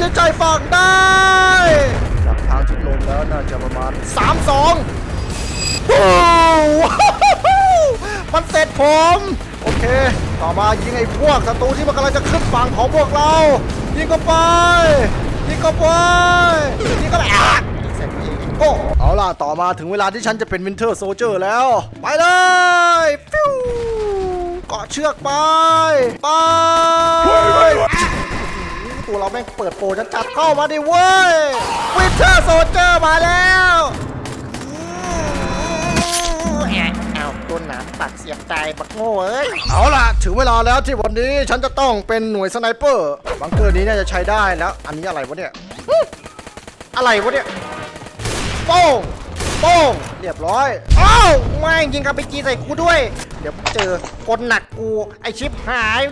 จะใจฝั่งได้จากทางที่ลงแล้วน่าจะประมาณ 3 2โอ้โหมันเสร็จผม โอเค ต่อมายิงไอ้พวกศัตรูที่มันกำลังจะขึ้นฝั่งของพวกเรา ยิงเข้าไป ยิงเข้าไป ยิงเข้าไปอะเสร็จอีกโอ้เอาล่ะ ต่อมาถึงเวลาที่ฉันจะเป็นวินเทอร์โซเจอร์แล้ว ไปเลยฟิวเกาะเชือกไป ไป ตัวเราแม่งเปิดโปรจัดๆเข้ามาดิเว้ยวิเทอร์โซเจอร์มาแล้วเอาต้นหนามตัดเสียบใจบักโง่เอ้ยเอาล่ะ ถึงเวลาแล้วที่วันนี้ฉันจะต้องเป็นหน่วยสไนเปอร์บังเกอร์นี้น่าจะใช้ได้แล้ว อันนี้อะไรวะเนี่ยอะไรวะเนี่ยโป้งโป้งเรียบร้อยอ้าวแม่งยิงกับไปจีใส่กูด้วย เดี๋ยวเจอคนหนักกูไอชิปหาย